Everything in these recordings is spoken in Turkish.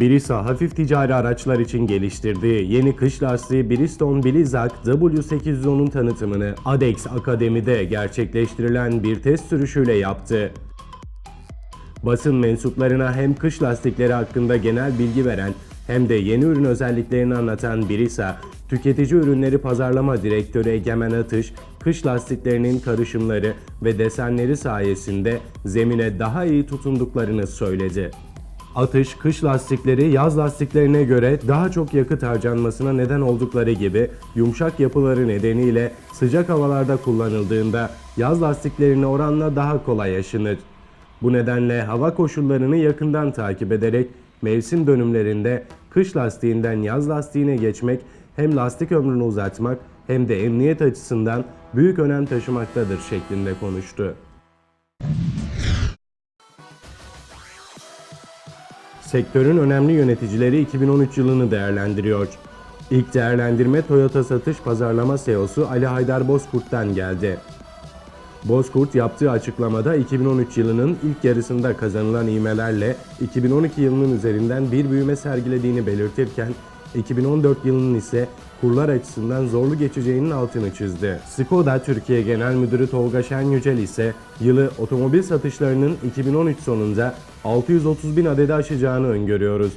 Brisa hafif ticari araçlar için geliştirdiği yeni kış lastiği Bridgestone Blizzak W810'un tanıtımını Adex Akademi'de gerçekleştirilen bir test sürüşüyle yaptı. Basın mensuplarına hem kış lastikleri hakkında genel bilgi veren hem de yeni ürün özelliklerini anlatan Brisa, tüketici ürünleri pazarlama direktörü Egemen Atış, kış lastiklerinin karışımları ve desenleri sayesinde zemine daha iyi tutunduklarını söyledi. Atış, kış lastikleri yaz lastiklerine göre daha çok yakıt harcanmasına neden oldukları gibi yumuşak yapıları nedeniyle sıcak havalarda kullanıldığında yaz lastiklerine oranla daha kolay aşınır. Bu nedenle hava koşullarını yakından takip ederek mevsim dönümlerinde kış lastiğinden yaz lastiğine geçmek hem lastik ömrünü uzatmak hem de emniyet açısından büyük önem taşımaktadır şeklinde konuştu. Sektörün önemli yöneticileri 2013 yılını değerlendiriyor. İlk değerlendirme Toyota Satış Pazarlama CEO'su Ali Haydar Bozkurt'tan geldi. Bozkurt yaptığı açıklamada 2013 yılının ilk yarısında kazanılan ivmelerle 2012 yılının üzerinden bir büyüme sergilediğini belirtirken 2014 yılının ise kurlar açısından zorlu geçeceğinin altını çizdi. Skoda Türkiye Genel Müdürü Tolga Şen Yücel ise yılı otomobil satışlarının 2013 sonunda 630 bin adede aşacağını öngörüyoruz.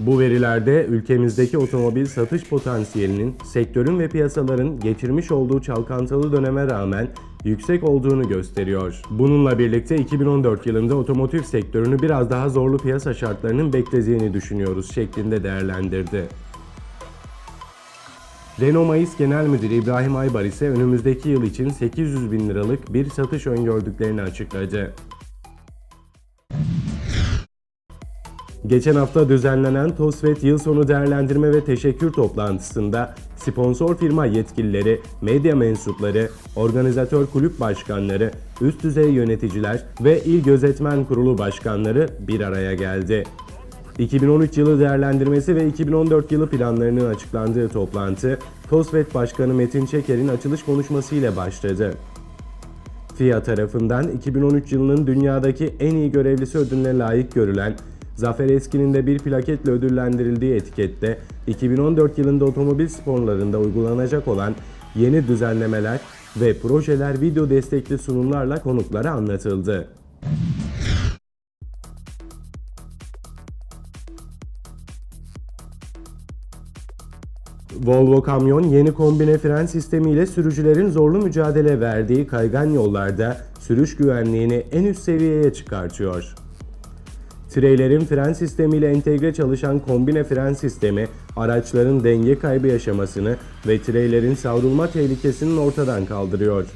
Bu verilerde ülkemizdeki otomobil satış potansiyelinin sektörün ve piyasaların geçirmiş olduğu çalkantılı döneme rağmen yüksek olduğunu gösteriyor. Bununla birlikte 2014 yılında otomotiv sektörünü biraz daha zorlu piyasa şartlarının beklediğini düşünüyoruz şeklinde değerlendirdi. Renault Mayıs Genel Müdürü İbrahim Aybar ise önümüzdeki yıl için 800 bin liralık bir satış öngördüklerini açıkladı. Geçen hafta düzenlenen TOSFET yıl sonu değerlendirme ve teşekkür toplantısında sponsor firma yetkilileri, medya mensupları, organizatör kulüp başkanları, üst düzey yöneticiler ve İl Gözetmen Kurulu başkanları bir araya geldi. 2013 yılı değerlendirmesi ve 2014 yılı planlarının açıklandığı toplantı, TOSFET Başkanı Metin Çeker'in açılış konuşmasıyla başladı. FIA tarafından 2013 yılının dünyadaki en iyi görevlisi ödülüne layık görülen Zafer Eski'nin de bir plaketle ödüllendirildiği etikette 2014 yılında otomobil sporlarında uygulanacak olan yeni düzenlemeler ve projeler video destekli sunumlarla konuklara anlatıldı. Volvo Kamyon yeni kombine fren sistemiyle sürücülerin zorlu mücadele verdiği kaygan yollarda sürüş güvenliğini en üst seviyeye çıkartıyor. Treylerin fren sistemiyle entegre çalışan kombine fren sistemi, araçların denge kaybı yaşamasını ve treylerin savrulma tehlikesinin ortadan kaldırıyor.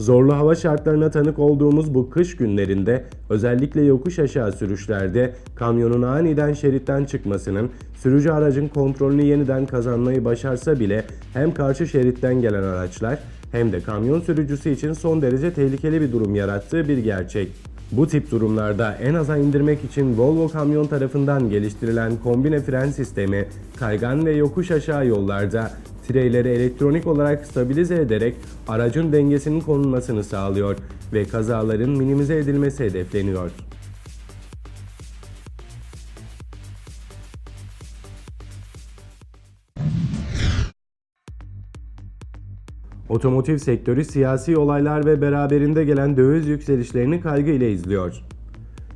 Zorlu hava şartlarına tanık olduğumuz bu kış günlerinde özellikle yokuş aşağı sürüşlerde kamyonun aniden şeritten çıkmasının sürücü aracın kontrolünü yeniden kazanmayı başarsa bile hem karşı şeritten gelen araçlar hem de kamyon sürücüsü için son derece tehlikeli bir durum yarattığı bir gerçek. Bu tip durumlarda en aza indirmek için Volvo Kamyon tarafından geliştirilen kombine fren sistemi kaygan ve yokuş aşağı yollarda treyleri elektronik olarak stabilize ederek aracın dengesinin korunmasını sağlıyor ve kazaların minimize edilmesi hedefleniyor. Otomotiv sektörü siyasi olaylar ve beraberinde gelen döviz yükselişlerini kaygı ile izliyor.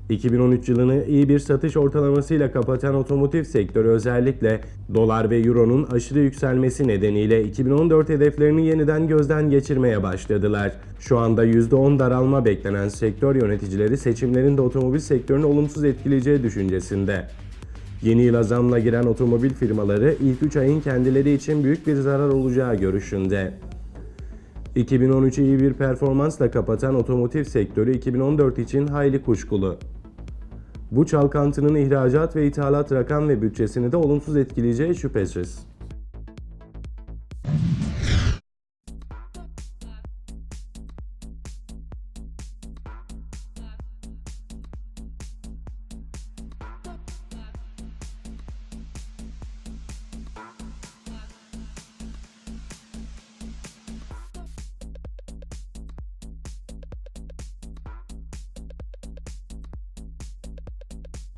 2013 yılını iyi bir satış ortalamasıyla kapatan otomotiv sektörü özellikle dolar ve euronun aşırı yükselmesi nedeniyle 2014 hedeflerini yeniden gözden geçirmeye başladılar. Şu anda %10 daralma beklenen sektör yöneticileri seçimlerin de otomobil sektörünü olumsuz etkileyeceği düşüncesinde. Yeni yıla zamla giren otomobil firmaları ilk 3 ayın kendileri için büyük bir zarar olacağı görüşünde. 2013'ü iyi bir performansla kapatan otomotiv sektörü 2014 için hayli kuşkulu. Bu çalkantının ihracat ve ithalat rakam ve bütçesini de olumsuz etkileyeceği şüphesiz.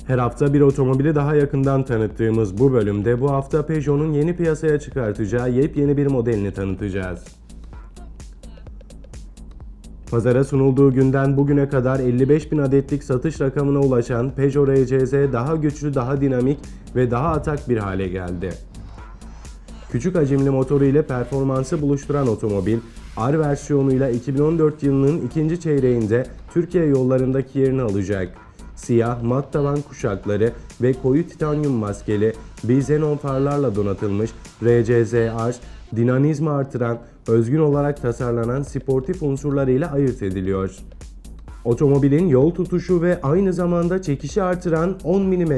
Her hafta bir otomobili daha yakından tanıttığımız bu bölümde bu hafta Peugeot'un yeni piyasaya çıkartacağı yepyeni bir modelini tanıtacağız. Pazara sunulduğu günden bugüne kadar 55 bin adetlik satış rakamına ulaşan Peugeot RCZ daha güçlü, daha dinamik ve daha atak bir hale geldi. Küçük hacimli motoru ile performansı buluşturan otomobil, R versiyonuyla 2014 yılının ikinci çeyreğinde Türkiye yollarındaki yerini alacak. Siyah, mat tavan kuşakları ve koyu titanyum maskeli bizenon farlarla donatılmış RCZ-R, dinamizmi artıran, özgün olarak tasarlanan sportif unsurlarıyla ayırt ediliyor. Otomobilin yol tutuşu ve aynı zamanda çekişi artıran 10 mm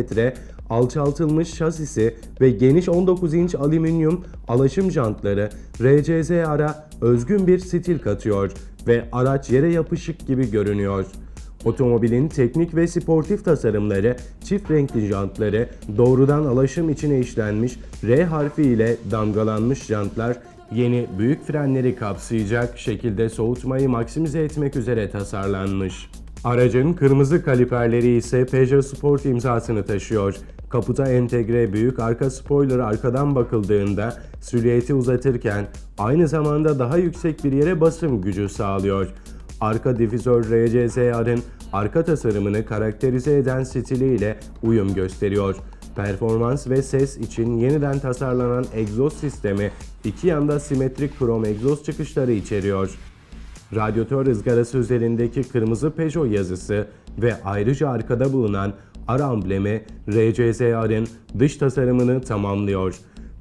alçaltılmış şasisi ve geniş 19 inç alüminyum alaşım jantları RCZ-R'a özgün bir stil katıyor ve araç yere yapışık gibi görünüyor. Otomobilin teknik ve sportif tasarımları, çift renkli jantları, doğrudan alaşım içine işlenmiş R harfi ile damgalanmış jantlar yeni büyük frenleri kapsayacak şekilde soğutmayı maksimize etmek üzere tasarlanmış. Aracın kırmızı kaliperleri ise Peugeot Sport imzasını taşıyor. Kaputa entegre büyük arka spoiler arkadan bakıldığında silüeti uzatırken aynı zamanda daha yüksek bir yere basım gücü sağlıyor. Arka difüzör RCZ-R'ın arka tasarımını karakterize eden stiliyle uyum gösteriyor. Performans ve ses için yeniden tasarlanan egzoz sistemi iki yanda simetrik krom egzoz çıkışları içeriyor. Radyatör ızgarası üzerindeki kırmızı Peugeot yazısı ve ayrıca arkada bulunan R amblemi RCZ-R'ın dış tasarımını tamamlıyor.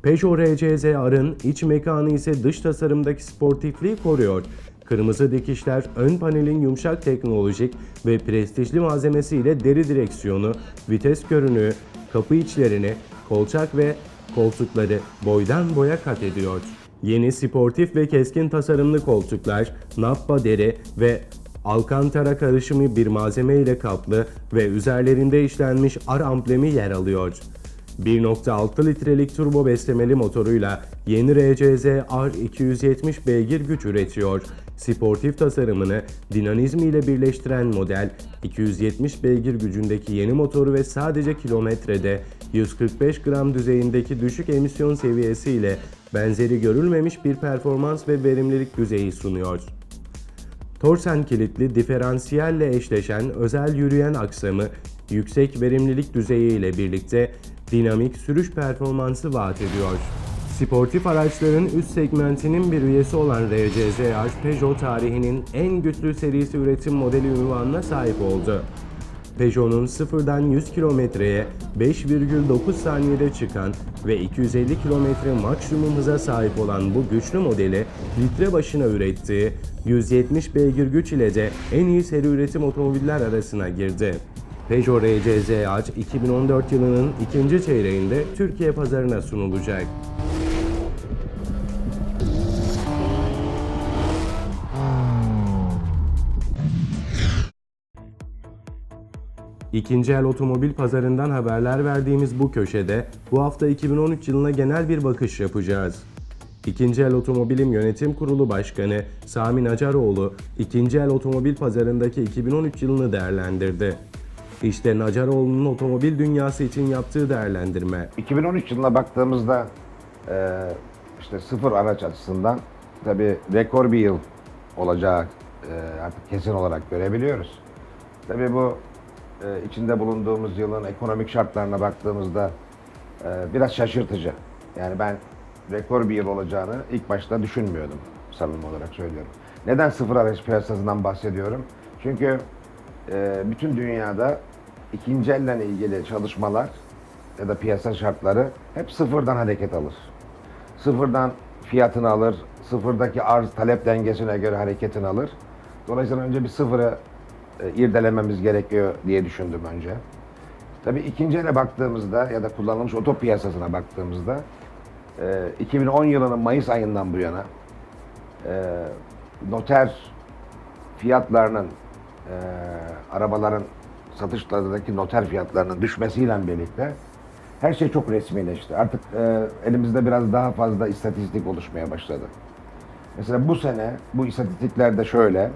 Peugeot RCZ-R'ın iç mekanı ise dış tasarımdaki sportifliği koruyor. Kırmızı dikişler ön panelin yumuşak teknolojik ve prestijli malzemesiyle deri direksiyonu, vites görünüğü, kapı içlerini, kolçak ve koltukları boydan boya kat ediyor. Yeni sportif ve keskin tasarımlı koltuklar, nappa deri ve alkantara karışımı bir malzeme ile kaplı ve üzerlerinde işlenmiş R amblemi yer alıyor. 1.6 litrelik turbo beslemeli motoruyla yeni RCZ R 270 beygir güç üretiyor. Sportif tasarımını dinamizmi ile birleştiren model 270 beygir gücündeki yeni motoru ve sadece kilometrede 145 gram düzeyindeki düşük emisyon seviyesi ile benzeri görülmemiş bir performans ve verimlilik düzeyi sunuyor. Torsen kilitli diferansiyelle eşleşen özel yürüyen aksamı, yüksek verimlilik düzeyi ile birlikte dinamik sürüş performansı vaat ediyor. Sportif araçların üst segmentinin bir üyesi olan RCZ-R, Peugeot tarihinin en güçlü serisi üretim modeli ünvanına sahip oldu. Peugeot'un sıfırdan 100 kilometreye 5,9 saniyede çıkan ve 250 kilometre maksimum hıza sahip olan bu güçlü modeli litre başına ürettiği 170 beygir güç ile de en iyi seri üretim otomobiller arasına girdi. Peugeot RCZ 2014 yılının ikinci çeyreğinde Türkiye pazarına sunulacak. İkinci el otomobil pazarından haberler verdiğimiz bu köşede bu hafta 2013 yılına genel bir bakış yapacağız. İkinci el otomobilim yönetim kurulu başkanı Sami Nacaroğlu, ikinci el otomobil pazarındaki 2013 yılını değerlendirdi. İşte Nacaroğlu'nun otomobil dünyası için yaptığı değerlendirme. 2013 yılına baktığımızda e, işte sıfır araç açısından tabi rekor bir yıl olacağı e, kesin olarak görebiliyoruz. Tabi bu e, içinde bulunduğumuz yılın ekonomik şartlarına baktığımızda e, biraz şaşırtıcı. Yani ben rekor bir yıl olacağını ilk başta düşünmüyordum samimi olarak söylüyorum. Neden sıfır araç piyasasından bahsediyorum? Çünkü e, bütün dünyada ikinci elle ilgili çalışmalar ya da piyasa şartları hep sıfırdan hareket alır. Sıfırdan fiyatını alır, sıfırdaki arz talep dengesine göre hareketini alır. Dolayısıyla önce bir sıfırı irdelememiz gerekiyor diye düşündüm önce. Tabii ikinci ele baktığımızda ya da kullanılmış oto piyasasına baktığımızda e, 2010 yılının Mayıs ayından bu yana e, noter fiyatlarının e, arabaların satışlardaki noter fiyatlarının düşmesiyle birlikte her şey çok resmileşti. Artık e, elimizde biraz daha fazla istatistik oluşmaya başladı. Mesela bu sene bu istatistiklerde şöyle,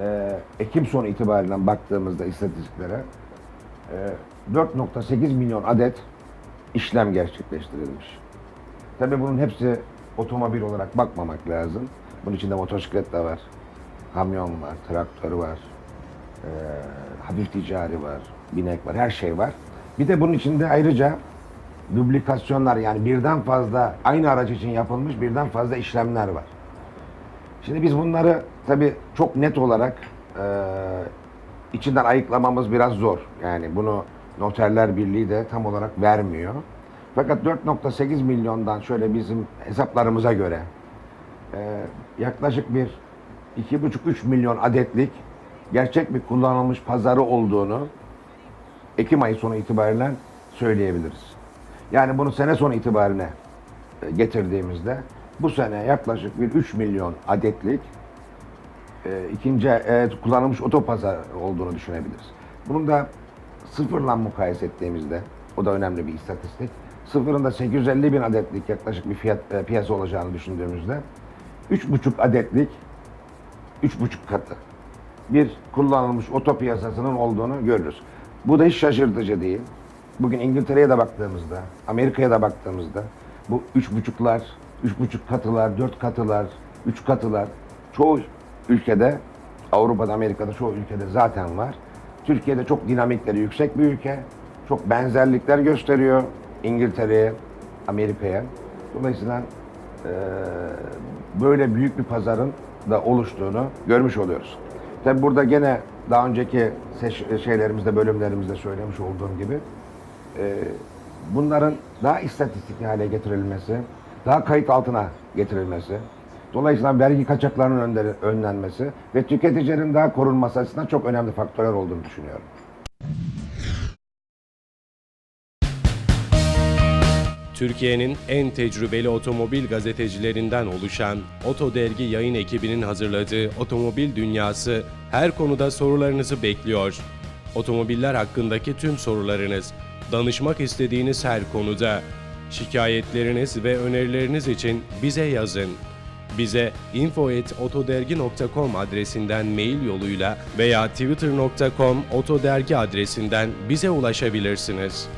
e, Ekim sonu itibariyle baktığımızda istatistiklere, e, 4.8 milyon adet işlem gerçekleştirilmiş. Tabii bunun hepsi otomobil olarak bakmamak lazım. Bunun içinde motosiklet de var, kamyon var, traktör var, eee, hafif ticari var, binek var, her şey var. Bir de bunun içinde ayrıca duplikasyonlar yani birden fazla aynı araç için yapılmış birden fazla işlemler var. Şimdi biz bunları tabii çok net olarak eee, içinden ayıklamamız biraz zor. Yani bunu Noterler Birliği de tam olarak vermiyor. Fakat 4.8 milyondan şöyle bizim hesaplarımıza göre eee, yaklaşık bir 2,5-3 milyon adetlik gerçek bir kullanılmış pazarı olduğunu Ekim ayı sonu itibariyle söyleyebiliriz. Yani bunu sene sonu itibariyle e, getirdiğimizde bu sene yaklaşık bir 3 milyon adetlik e, ikinci e, kullanılmış otopazar olduğunu düşünebiliriz. Bunun da sıfırla mukayese ettiğimizde o da önemli bir istatistik. Sıfırında 850 bin adetlik yaklaşık bir fiyat e, piyasa olacağını düşündüğümüzde 3,5 adetlik 3,5 katı bir kullanılmış oto piyasasının olduğunu görürüz. Bu da hiç şaşırtıcı değil. Bugün İngiltere'ye de baktığımızda, Amerika'ya da baktığımızda bu üç buçuklar, üç buçuk katılar, dört katılar, üç katılar çoğu ülkede, Avrupa'da, Amerika'da çoğu ülkede zaten var. Türkiye'de çok dinamikleri yüksek bir ülke. Çok benzerlikler gösteriyor İngiltere'ye, Amerika'ya. Dolayısıyla eee, böyle büyük bir pazarın da oluştuğunu görmüş oluyoruz. Tabi burada gene daha önceki şeylerimizde, bölümlerimizde söylemiş olduğum gibi e, bunların daha istatistik hale getirilmesi, daha kayıt altına getirilmesi, dolayısıyla vergi kaçaklarının önlenmesi ve tüketicilerin daha korunması açısından çok önemli faktörler olduğunu düşünüyorum. Türkiye'nin en tecrübeli otomobil gazetecilerinden oluşan Oto Dergi yayın ekibinin hazırladığı Otomobil Dünyası her konuda sorularınızı bekliyor. Otomobiller hakkındaki tüm sorularınız, danışmak istediğiniz her konuda, şikayetleriniz ve önerileriniz için bize yazın. Bize info@otodergi.com adresinden mail yoluyla veya twitter.com otodergi adresinden bize ulaşabilirsiniz.